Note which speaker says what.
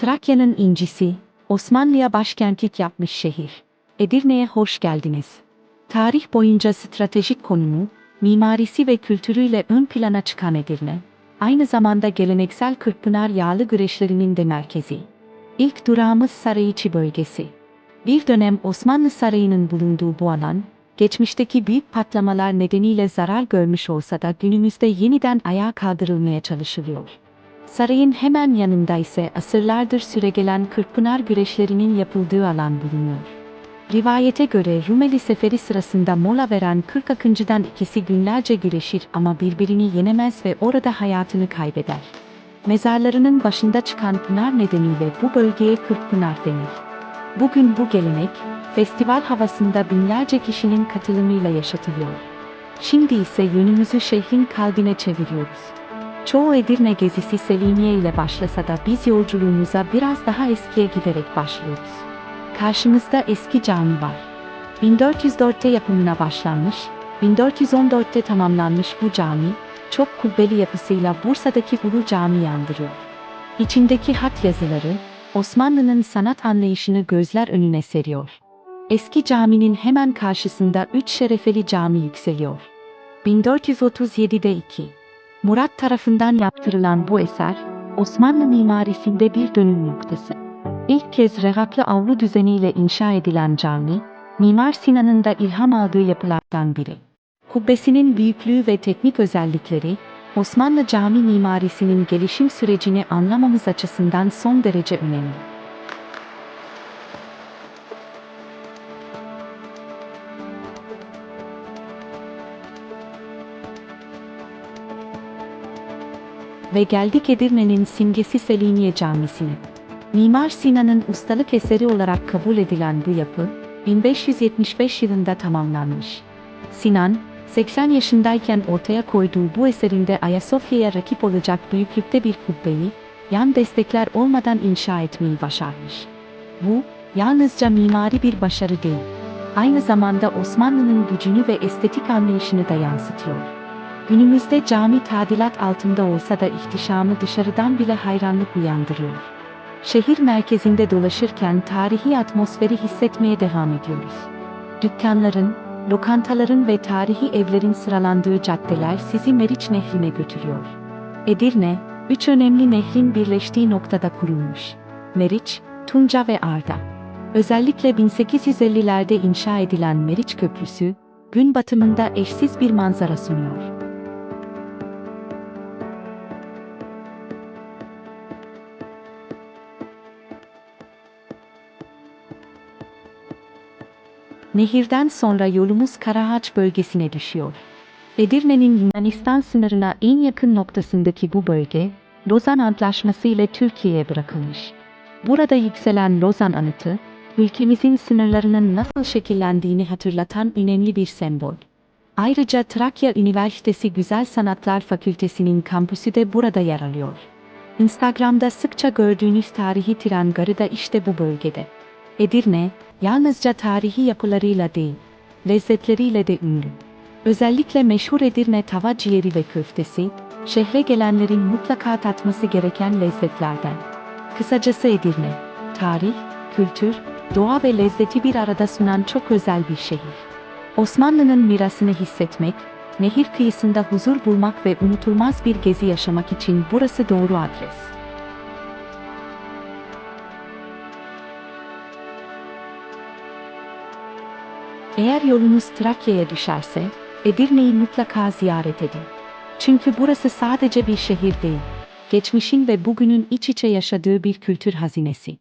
Speaker 1: Trakya'nın incisi, Osmanlı'ya başkentlik yapmış şehir. Edirne'ye hoş geldiniz. Tarih boyunca stratejik konumu, mimarisi ve kültürüyle ön plana çıkan Edirne, aynı zamanda geleneksel Kırkpınar yağlı güreşlerinin de merkezi. İlk durağımız Sarıyiçi bölgesi. Bir dönem Osmanlı Sarayı'nın bulunduğu bu alan, geçmişteki büyük patlamalar nedeniyle zarar görmüş olsa da günümüzde yeniden ayağa kaldırılmaya çalışılıyor. Sarayın hemen yanında ise asırlardır süregelen Kırkpınar güreşlerinin yapıldığı alan bulunuyor. Rivayete göre Rumeli seferi sırasında mola veren 40 akıncıdan ikisi günlerce güreşir ama birbirini yenemez ve orada hayatını kaybeder. Mezarlarının başında çıkan pınar nedeniyle bu bölgeye Kırkpınar denir. Bugün bu gelenek, festival havasında binlerce kişinin katılımıyla yaşatılıyor. Şimdi ise yönümüzü şehrin kalbine çeviriyoruz. Çoğu Edirne gezisi Selimiye ile başlasa da biz yolculuğumuza biraz daha eskiye giderek başlıyoruz. Karşımızda eski cami var. 1404'te yapımına başlanmış, 1414'te tamamlanmış bu cami, çok kubbeli yapısıyla Bursa'daki Ulu Cami'yi andırıyor. İçindeki hat yazıları, Osmanlı'nın sanat anlayışını gözler önüne seriyor. Eski caminin hemen karşısında üç şerefeli cami yükseliyor. 1437'de 2. Murat tarafından yaptırılan bu eser, Osmanlı mimarisinde bir dönüm noktası. İlk kez rehatlı avlu düzeniyle inşa edilen cami, Mimar Sinan'ın da ilham aldığı yapılardan biri. Kubbesinin büyüklüğü ve teknik özellikleri, Osmanlı cami mimarisinin gelişim sürecini anlamamız açısından son derece önemli. Ve geldik Edirne'nin simgesi Selimiye Camisi'ne. Mimar Sinan'ın ustalık eseri olarak kabul edilen bu yapı, 1575 yılında tamamlanmış. Sinan, 80 yaşındayken ortaya koyduğu bu eserinde Ayasofya'ya rakip olacak büyüklükte bir kubbeyi, yan destekler olmadan inşa etmeyi başarmış. Bu, yalnızca mimari bir başarı değil, aynı zamanda Osmanlı'nın gücünü ve estetik anlayışını da yansıtıyor. Günümüzde cami tadilat altında olsa da ihtişamı dışarıdan bile hayranlık uyandırıyor. Şehir merkezinde dolaşırken tarihi atmosferi hissetmeye devam ediyoruz. Dükkanların, lokantaların ve tarihi evlerin sıralandığı caddeler sizi Meriç Nehri'ne götürüyor. Edirne, üç önemli nehrin birleştiği noktada kurulmuş. Meriç, Tunca ve Arda. Özellikle 1850'lerde inşa edilen Meriç Köprüsü, gün batımında eşsiz bir manzara sunuyor. Nehirden sonra yolumuz Karaağaç bölgesine düşüyor. Edirne'nin Yunanistan sınırına en yakın noktasındaki bu bölge, Lozan Antlaşması ile Türkiye'ye bırakılmış. Burada yükselen Lozan anıtı, ülkemizin sınırlarının nasıl şekillendiğini hatırlatan önemli bir sembol. Ayrıca Trakya Üniversitesi Güzel Sanatlar Fakültesi'nin kampüsü de burada yer alıyor. Instagram'da sıkça gördüğünüz tarihi tren garı da işte bu bölgede. Edirne, yalnızca tarihi yapılarıyla değil, lezzetleriyle de ünlü. Özellikle meşhur Edirne tava ciğeri ve köftesi, şehre gelenlerin mutlaka tatması gereken lezzetlerden. Kısacası Edirne, tarih, kültür, doğa ve lezzeti bir arada sunan çok özel bir şehir. Osmanlı'nın mirasını hissetmek, nehir kıyısında huzur bulmak ve unutulmaz bir gezi yaşamak için burası doğru adres. Eğer yolunuz Trakya'ya düşerse, Edirne'yi mutlaka ziyaret edin. Çünkü burası sadece bir şehir değil, geçmişin ve bugünün iç içe yaşadığı bir kültür hazinesi.